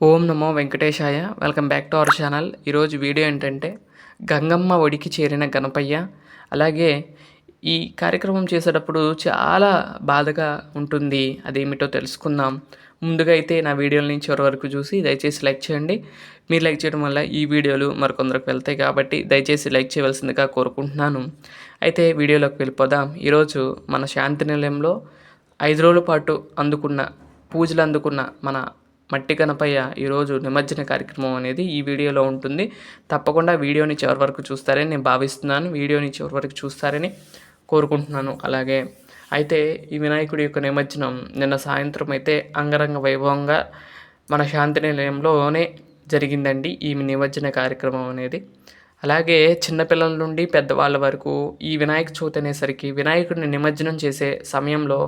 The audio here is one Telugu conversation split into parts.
ఓం నమో వెంకటేశాయ. Welcome back to our channel. ఈరోజు వీడియో ఏంటంటే గంగమ్మ ఒడికి చేరిన గణపయ్య. అలాగే ఈ కార్యక్రమం చేసేటప్పుడు చాలా బాధగా ఉంటుంది అదేమిటో తెలుసుకుందాం. ముందుగా అయితే నా వీడియోల చివరి వరకు చూసి దయచేసి లైక్ చేయండి. మీరు లైక్ చేయడం వల్ల ఈ వీడియోలు మరికొందరికి వెళ్తాయి కాబట్టి దయచేసి లైక్ చేయవలసిందిగా కోరుకుంటున్నాను. అయితే వీడియోలోకి వెళ్ళిపోదాం. ఈరోజు మన శాంతి నిలయంలో ఐదు రోజుల పాటు అందుకున్న పూజలు అందుకున్న మన మట్టి గణపయ్య ఈరోజు నిమజ్జన కార్యక్రమం అనేది ఈ వీడియోలో ఉంటుంది. తప్పకుండా వీడియోని చివరి వరకు చూస్తారని నేను భావిస్తున్నాను. వీడియోని చివరి వరకు చూస్తారని కోరుకుంటున్నాను. అలాగే అయితే ఈ వినాయకుడి యొక్క నిమజ్జనం నిన్న సాయంత్రం అయితే అంగరంగ వైభవంగా మన శాంతి నిలయంలోనే జరిగిందండి ఈ నిమజ్జన కార్యక్రమం అనేది. అలాగే చిన్నపిల్లల నుండి పెద్దవాళ్ళ వరకు ఈ వినాయక చవితి అనేసరికి వినాయకుడిని నిమజ్జనం చేసే సమయంలో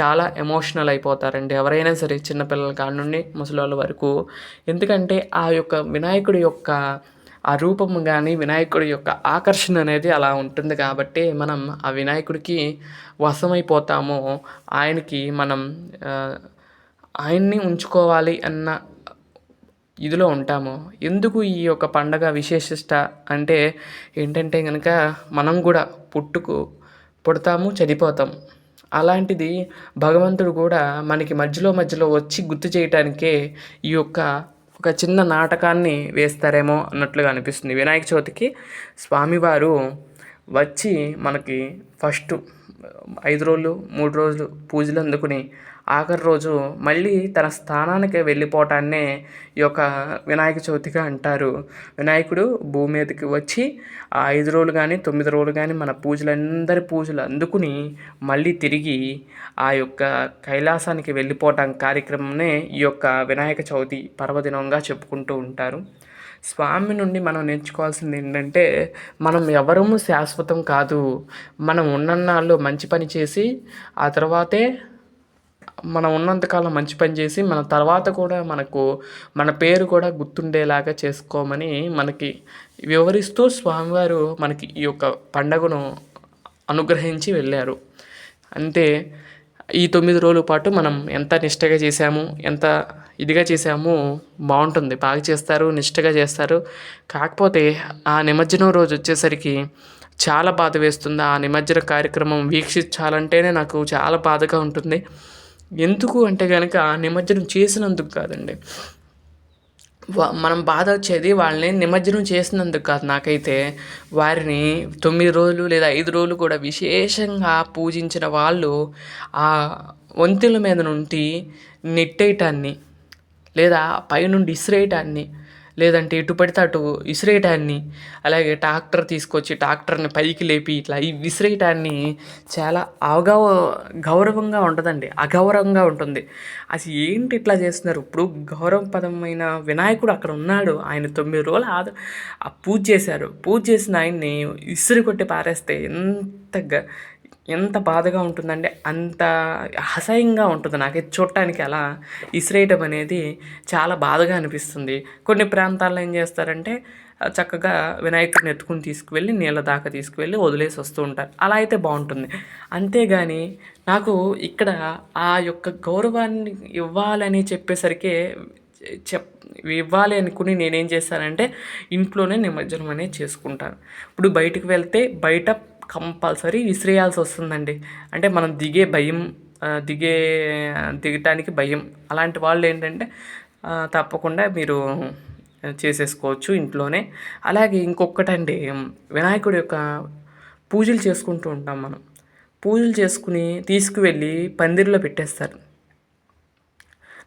చాలా ఎమోషనల్ అయిపోతారండి. ఎవరైనా సరే చిన్నపిల్లల కాడ నుండి ముసలోళ్ళ వరకు. ఎందుకంటే ఆ యొక్క వినాయకుడి యొక్క ఆ రూపం కానీ వినాయకుడి యొక్క ఆకర్షణ అనేది అలా ఉంటుంది కాబట్టి మనం ఆ వినాయకుడికి వశమైపోతాము. ఆయనకి మనం ఆయన్ని ఉంచుకోవాలి అన్న ఇదిలో ఉంటాము. ఎందుకు ఈ యొక్క పండగ విశేషిష్ట అంటే ఏంటంటే కనుక మనం కూడా పుట్టుకు పుడతాము చనిపోతాం అలాంటిది భగవంతుడు కూడా మనకి మధ్యలో మధ్యలో వచ్చి గుర్తు చేయటానికే ఈ యొక్క ఒక చిన్న నాటకాన్ని వేస్తారేమో అన్నట్లుగా అనిపిస్తుంది. వినాయక చవితికి స్వామివారు వచ్చి మనకి ఫస్ట్ ఐదు రోజులు మూడు రోజులు పూజలు అందుకుని ఆఖరి రోజు మళ్ళీ తన స్థానానికి వెళ్ళిపోవటాన్నే ఈ యొక్క వినాయక చవితిగా అంటారు. వినాయకుడు భూమి మీదకి వచ్చి ఆ ఐదు రోజులు కానీ తొమ్మిది రోజులు కానీ మన పూజలందరి పూజలు అందుకుని మళ్ళీ తిరిగి ఆ యొక్క కైలాసానికి వెళ్ళిపోవటం కార్యక్రమంనే ఈ యొక్క వినాయక చవితి పర్వదినంగా చెప్పుకుంటూ ఉంటారు. స్వామి నుండి మనం నేర్చుకోవాల్సింది ఏంటంటే మనం ఎవరము శాశ్వతం కాదు. మనం ఉన్నన్నాళ్ళు మంచి పని చేసి ఆ తర్వాతే మనం ఉన్నంతకాలం మంచి పని చేసి మన తర్వాత కూడా మనకు మన పేరు కూడా గుర్తుండేలాగా చేసుకోమని మనకి వివరిస్తూ స్వామివారు మనకి ఈ యొక్క పండగను అనుగ్రహించి వెళ్ళారు. అంటే ఈ తొమ్మిది రోజుల పాటు మనం ఎంత నిష్టగా చేసాము ఎంత ఇదిగా చేసాము బాగుంటుంది. బాగా చేస్తారు నిష్టగా చేస్తారు. కాకపోతే ఆ నిమజ్జనం రోజు వచ్చేసరికి చాలా బాధ వేస్తుంది. ఆ నిమజ్జన కార్యక్రమం వీక్షించాలంటేనే నాకు చాలా బాధగా ఉంటుంది. ఎందుకు అంటే కనుక నిమజ్జనం చేసినందుకు కాదండి. మనం బాధ వచ్చేది వాళ్ళని నిమజ్జనం చేసినందుకు కాదు నాకైతే. వారిని తొమ్మిది రోజులు లేదా ఐదు రోజులు కూడా విశేషంగా పూజించిన వాళ్ళు ఆ వంతుల మీద నుండి నెట్టేయటాన్ని లేదా పైనుండి ఇసిరేయటాన్ని లేదంటే ఎటు పడితే అటు విసిరేయటాన్ని. అలాగే ట్రాక్టర్ తీసుకొచ్చి ట్రాక్టర్ని పైకి లేపి ఇట్లా ఈ విసిరేయటాన్ని చాలా అవగౌ గౌరవంగా ఉంటుందండి. అగౌరవంగా ఉంటుంది. అసలు ఏంటి ఇట్లా చేస్తున్నారు? ఇప్పుడు గౌరవపదమైన వినాయకుడు అక్కడ ఉన్నాడు. ఆయన తొమ్మిది రోజులు ఆద పూజ చేశారు. పూజ చేసిన ఆయన్ని ఇసురు కొట్టి పారేస్తే ఎంత ఎంత బాధగా ఉంటుందంటే అంత అసహ్యంగా ఉంటుంది. నాకైతే చూడటానికి అలా ఇసిరేయటం అనేది చాలా బాధగా అనిపిస్తుంది. కొన్ని ప్రాంతాల్లో ఏం చేస్తారంటే చక్కగా వినాయకుడిని ఎత్తుకుని తీసుకువెళ్ళి నీళ్ళ దాకా తీసుకువెళ్ళి వదిలేసి వస్తూ ఉంటారు. అలా అయితే బాగుంటుంది. అంతేగాని నాకు ఇక్కడ ఆ యొక్క గౌరవాన్ని ఇవ్వాలని చెప్పేసరికి చెప్ ఇవ్వాలి అనుకుని నేనేం చేస్తానంటే ఇంట్లోనే నిమజ్జనం అనేది చేసుకుంటాను. ఇప్పుడు బయటకు వెళ్తే బయట కంపల్సరీ విసిరేయాల్సి వస్తుందండి. అంటే మనం దిగే భయం దిగే దిగటానికి భయం. అలాంటి వాళ్ళు ఏంటంటే తప్పకుండా మీరు చేసేసుకోవచ్చు ఇంట్లోనే. అలాగే ఇంకొకటండి వినాయకుడి యొక్క పూజలు చేసుకుంటూ ఉంటాం మనం. పూజలు చేసుకుని తీసుకువెళ్ళి పందిరిలో పెట్టేస్తారు.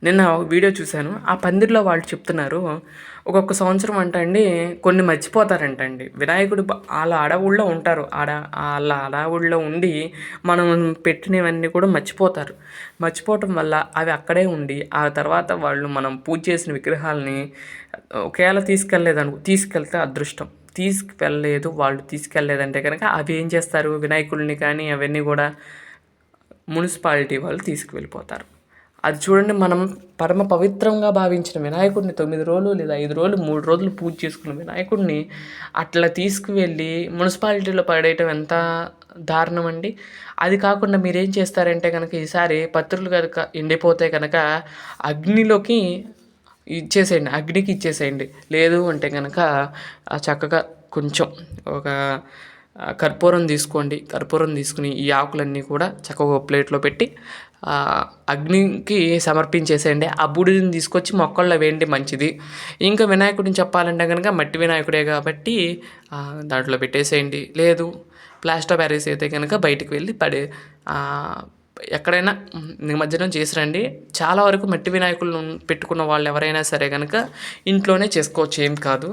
నిన్న వీడియో చూశాను. ఆ పందిరిలో వాళ్ళు చెప్తున్నారు ఒక్కొక్క సంవత్సరం అంటండి కొన్ని మర్చిపోతారంటండి. వినాయకుడు వాళ్ళ అడవుల్లో ఉంటారు. ఆడ వాళ్ళ అడవుల్లో ఉండి మనం పెట్టినవన్నీ కూడా మర్చిపోతారు. మర్చిపోవటం వల్ల అవి అక్కడే ఉండి ఆ తర్వాత వాళ్ళు మనం పూజ చేసిన విగ్రహాలని ఒకవేళ తీసుకెళ్ళలేదను తీసుకెళ్తే అదృష్టం. తీసుకువెళ్ళలేదు వాళ్ళు తీసుకెళ్ళలేదంటే కనుక అవి ఏం చేస్తారు? వినాయకుడిని కానీ అవన్నీ కూడా మున్సిపాలిటీ వాళ్ళు తీసుకువెళ్ళిపోతారు. అది చూడండి మనం పరమ పవిత్రంగా భావించిన వినాయకుడిని తొమ్మిది రోజులు లేదా ఐదు రోజులు మూడు రోజులు పూజ చేసుకున్న వినాయకుడిని అట్లా తీసుకువెళ్ళి మున్సిపాలిటీలో పడేయటం ఎంత దారుణం అండి? అది కాకుండా మీరేం చేస్తారంటే కనుక ఈసారి పత్రులు కనుక ఎండిపోతే కనుక అగ్నిలోకి ఇచ్చేసేయండి అగ్నికి ఇచ్చేసేయండి. లేదు అంటే కనుక చక్కగా కొంచెం ఒక కర్పూరం తీసుకోండి. కర్పూరం తీసుకుని ఈ ఆకులన్నీ కూడా చక్కగా ఒక ప్లేట్లో పెట్టి అగ్నికి సమర్పించేసేయండి. ఆ బూడిదని తీసుకొచ్చి మొక్కల్లో వేయండి మంచిది. ఇంకా వినాయకుడిని చెప్పాలంటే కనుక మట్టి వినాయకుడే కాబట్టి దాంట్లో పెట్టేసేయండి. లేదు ప్లాస్టర్ బ్యారీస్ అయితే కనుక బయటికి వెళ్ళి పడే ఎక్కడైనా నిమజ్జనం చేసిరండి. చాలా వరకు మట్టి వినాయకులను పెట్టుకున్న వాళ్ళు ఎవరైనా సరే కనుక ఇంట్లోనే చేసుకోవచ్చు ఏం కాదు.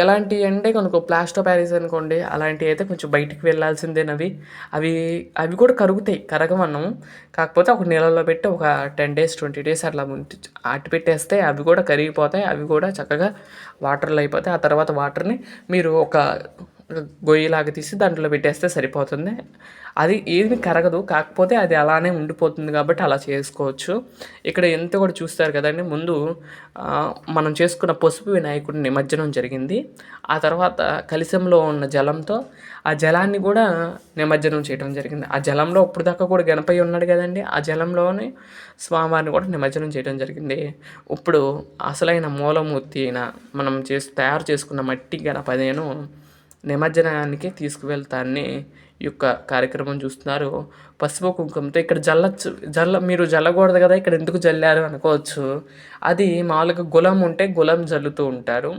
ఎలాంటి అంటే కనుక ప్లాస్టో ప్యారిస్ అనుకోండి అలాంటివి అయితే కొంచెం బయటికి వెళ్ళాల్సిందేనవి. అవి అవి కూడా కరుగుతాయి కరగమన్నాము కాకపోతే ఒక నీళ్ళలో పెట్టి ఒక టెన్ డేస్ ట్వంటీ డేస్ అట్లా ఉంచి అట్టి పెట్టేస్తే అవి కూడా కరిగిపోతాయి అవి కూడా చక్కగా వాటర్లో అయిపోతాయి. ఆ తర్వాత వాటర్ని మీరు ఒక గొయ్యిలాగా తీసి దాంట్లో పెట్టేస్తే సరిపోతుంది. అది ఏమి కరగదు. కాకపోతే అది అలానే ఉండిపోతుంది కాబట్టి అలా చేసుకోవచ్చు. ఇక్కడ ఎంత కూడా చూస్తారు కదండి. ముందు మనం చేసుకున్న పసుపు వినాయకుడి నిమజ్జనం జరిగింది. ఆ తర్వాత కలిశంలో ఉన్న జలంతో ఆ జలాన్ని కూడా నిమజ్జనం చేయడం జరిగింది. ఆ జలంలో ఇప్పుడు దాకా కూడా గణపయ్య ఉన్నాడు కదండి. ఆ జలంలోనే స్వామివారిని కూడా నిమజ్జనం చేయడం జరిగింది. ఇప్పుడు అసలైన మూలమూర్తి అయిన మనం చేసి తయారు చేసుకున్న మట్టి గణపతిను నిమజ్జనానికి తీసుకువెళ్తాన్ని ఈ యొక్క కార్యక్రమం చూస్తున్నారు. పసుపు కుంకుమతో ఇక్కడ జల్లచ్చు జల్ల మీరు జల్లకూడదు కదా ఇక్కడ ఎందుకు జల్లారు అనుకోవచ్చు. అది మామూలుగా గులం ఉంటే గులం జల్లుతూ ఉంటారు.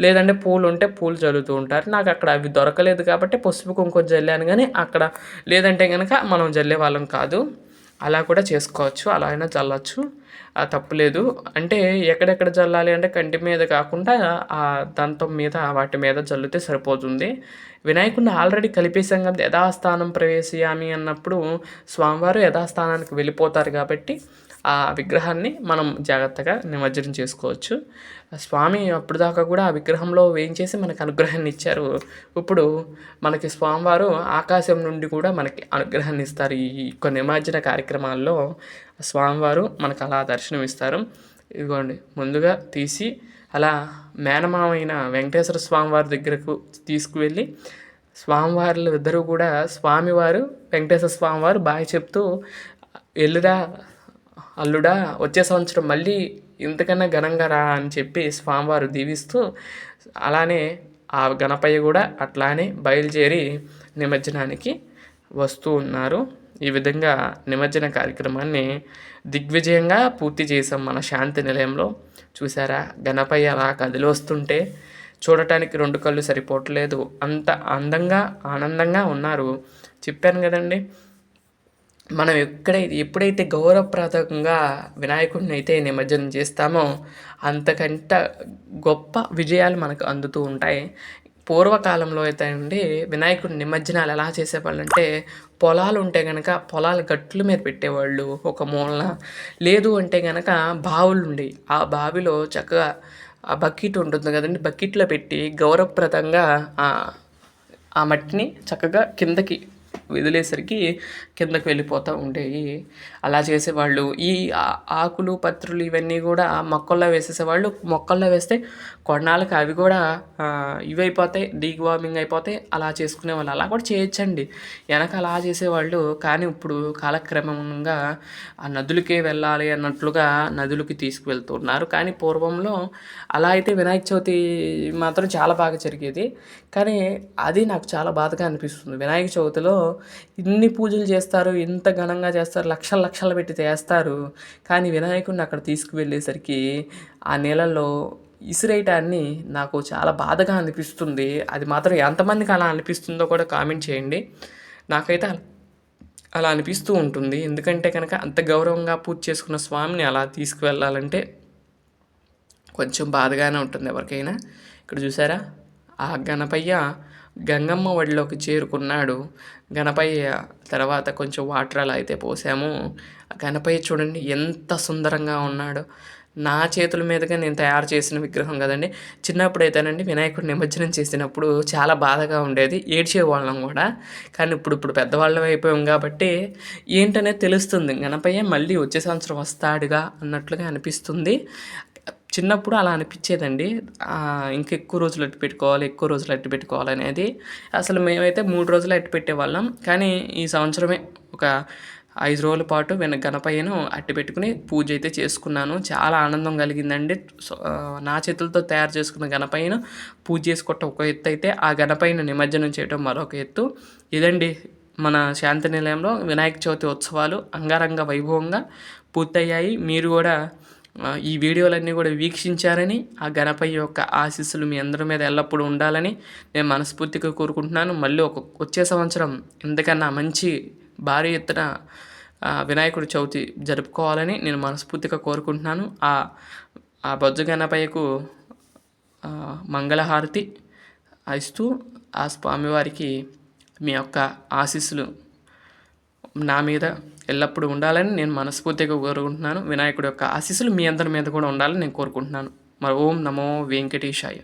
లేదంటే పూలు ఉంటే పూలు జల్లుతూ ఉంటారు. నాకు అక్కడ అవి దొరకలేదు కాబట్టి పసుపు కుంకుమ జల్లాను కానీ అక్కడ లేదంటే కనుక మనం జల్లే వాళ్ళం కాదు. అలా కూడా చేసుకోవచ్చు. అలా అయినా చల్లచ్చు తప్పులేదు అంటే ఎక్కడెక్కడ చల్లాలి అంటే కంటి మీద కాకుండా ఆ దంతం మీద వాటి మీద చల్లితే సరిపోతుంది. వినాయకుడిని ఆల్రెడీ కలిపేశాం కదా యథాస్థానం ప్రవేశయామి అన్నప్పుడు స్వామివారు యథాస్థానానికి వెళ్ళిపోతారు కాబట్టి ఆ విగ్రహాన్ని మనం జాగ్రత్తగా నిమజ్జనం చేసుకోవచ్చు. స్వామి అప్పుడు దాకా కూడా ఆ విగ్రహంలో వేయించేసి మనకు అనుగ్రహాన్ని ఇచ్చారు. ఇప్పుడు మనకి స్వామివారు ఆకాశం నుండి కూడా మనకి అనుగ్రహాన్ని ఇస్తారు. ఈ యొక్క నిమజ్జన కార్యక్రమాల్లో స్వామివారు మనకు అలా దర్శనం ఇస్తారు ఇదిగోండి ముందుగా తీసి అలా మేనమామైన వెంకటేశ్వర స్వామివారి దగ్గరకు తీసుకువెళ్ళి స్వామివార్లు ఇద్దరు కూడా స్వామివారు వెంకటేశ్వర స్వామివారు బాగా చెప్తూ ఎల్లురా అల్లుడా వచ్చే సంవత్సరం మళ్ళీ ఇంతకన్నా ఘనంగా రా అని చెప్పి స్వామివారు దీవిస్తూ అలానే ఆ గణపయ్య కూడా అట్లానే బయలుదేరి నిమజ్జనానికి వస్తూ ఉన్నారు. ఈ విధంగా నిమజ్జన కార్యక్రమాన్ని దిగ్విజయంగా పూర్తి చేసాం మన శాంతి నిలయంలో. చూసారా గణపయ్య అలా కదిలి వస్తుంటే చూడటానికి రెండు కళ్ళు సరిపోవట్లేదు. అంత అందంగా ఆనందంగా ఉన్నారు. చెప్పాను కదండి మనం ఎక్కడైతే ఎప్పుడైతే గౌరవప్రదంగా వినాయకుడిని అయితే నిమజ్జనం చేస్తామో అంతకంట గొప్ప విజయాలు మనకు అందుతూ ఉంటాయి. పూర్వకాలంలో అయితే అండి వినాయకుడి నిమజ్జనాలు ఎలా చేసేవాళ్ళు అంటే పొలాలు ఉంటే కనుక పొలాల గట్ల మీద పెట్టేవాళ్ళు ఒక మూలన. లేదు అంటే కనుక బావులు ఉండేవి ఆ బావిలో చక్కగా ఆ బకెట్ ఉంటుంది కదండి బకెట్లో పెట్టి గౌరవప్రదంగా ఆ మట్టిని చక్కగా కిందకి వదిలేసరికి కిందకి వెళ్ళిపోతూ ఉండేవి అలా చేసేవాళ్ళు. ఈ ఆకులు పత్రులు ఇవన్నీ కూడా మొక్కల్లో వేసేసేవాళ్ళు. మొక్కల్లో వేస్తే కొన్నాళ్ళకి అవి కూడా ఇవైపోతాయి డీవార్మింగ్ అయిపోతాయి. అలా చేసుకునేవాళ్ళు. అలా కూడా చేయొచ్చండి. వెనక అలా చేసేవాళ్ళు. కానీ ఇప్పుడు కాలక్రమంగా ఆ నదులకే వెళ్ళాలి అన్నట్లుగా నదులకి తీసుకువెళ్తున్నారు. కానీ పూర్వంలో అలా అయితే వినాయక చవితి మాత్రం చాలా బాగా జరిగేది. కానీ అది నాకు చాలా బాధగా అనిపిస్తుంది. వినాయక చవితిలో ఇన్ని పూజలు చేస్తే చేస్తారు ఇంత ఘనంగా చేస్తారు లక్షలు లక్షలు పెట్టి చేస్తారు. కానీ వినాయకుడిని అక్కడ తీసుకువెళ్ళేసరికి ఆ నీళ్ళల్లో ఇసిరేయటాన్ని నాకు చాలా బాధగా అనిపిస్తుంది. అది మాత్రం ఎంతమందికి అలా అనిపిస్తుందో కూడా కామెంట్ చేయండి. నాకైతే అలా అలా అనిపిస్తూ ఉంటుంది. ఎందుకంటే కనుక అంత గౌరవంగా పూజ చేసుకున్న స్వామిని అలా తీసుకువెళ్ళాలంటే కొంచెం బాధగానే ఉంటుంది ఎవరికైనా. ఇక్కడ చూసారా? ఆ గణపయ్య గంగమ్మ ఒడిలోకి చేరుకున్నాడు. గణపయ్య తర్వాత కొంచెం వాటర్ అలా అయితే పోసాము. గణపయ్య చూడండి ఎంత సుందరంగా ఉన్నాడు. నా చేతుల మీదుగా నేను తయారు చేసిన విగ్రహం కదండి. చిన్నప్పుడు అయితేనండి వినాయకుడు నిమజ్జనం చేసినప్పుడు చాలా బాధగా ఉండేది. ఏడ్చేవాళ్ళం కూడా. కానీ ఇప్పుడు ఇప్పుడు పెద్దవాళ్ళం అయిపోయాం కాబట్టి ఏంటనేది తెలుస్తుంది. గణపయ్య మళ్ళీ వచ్చే సంవత్సరం వస్తాడుగా అన్నట్లుగా అనిపిస్తుంది. చిన్నప్పుడు అలా అనిపించేదండి. ఇంకెక్కువ ఇంకా ఎక్కువ రోజులు అట్టు పెట్టుకోవాలి ఎక్కువ రోజులు అట్టు పెట్టుకోవాలి అనేది. అసలు మేమైతే మూడు రోజులు అట్టు పెట్టేవాళ్ళం. కానీ ఈ సంవత్సరమే ఒక ఐదు రోజుల పాటు విన గణపయ్యను అట్టి పెట్టుకుని పూజ అయితే చేసుకున్నాను. చాలా ఆనందం కలిగిందండి. సో, నా చేతులతో తయారు చేసుకున్న గణపయ్యను పూజ చేసుకోవటం ఒక ఎత్తు అయితే ఆ గణపయ్యను నిమజ్జనం చేయడం మరొక ఎత్తు. ఇదండి మన శాంతి నిలయంలో వినాయక చవితి ఉత్సవాలు అంగరంగ వైభవంగా పూర్తయ్యాయి. మీరు కూడా ఈ వీడియోలన్నీ కూడా వీక్షించారని ఆ గణపయ్య యొక్క ఆశీస్సులు మీ అందరి మీద ఎల్లప్పుడూ ఉండాలని నేను మనస్ఫూర్తిగా కోరుకుంటున్నాను. మళ్ళీ ఒక వచ్చే సంవత్సరం ఎందుకన్నా మంచి భారీ ఎత్తున వినాయకుడి చవితి జరుపుకోవాలని నేను మనస్ఫూర్తిగా కోరుకుంటున్నాను. ఆ ఆ బొజ్జ గణపయ్యకు మంగళహారతి ఇస్తూ ఆ స్వామివారికి మీ యొక్క ఆశీస్సులు నా మీద ఎల్లప్పుడూ ఉండాలని నేను మనస్ఫూర్తిగా కోరుకుంటున్నాను. వినాయకుడి యొక్క ఆశీస్సులు మీ అందరి మీద కూడా ఉండాలని నేను కోరుకుంటున్నాను. మరి ఓం నమో వెంకటేశాయ.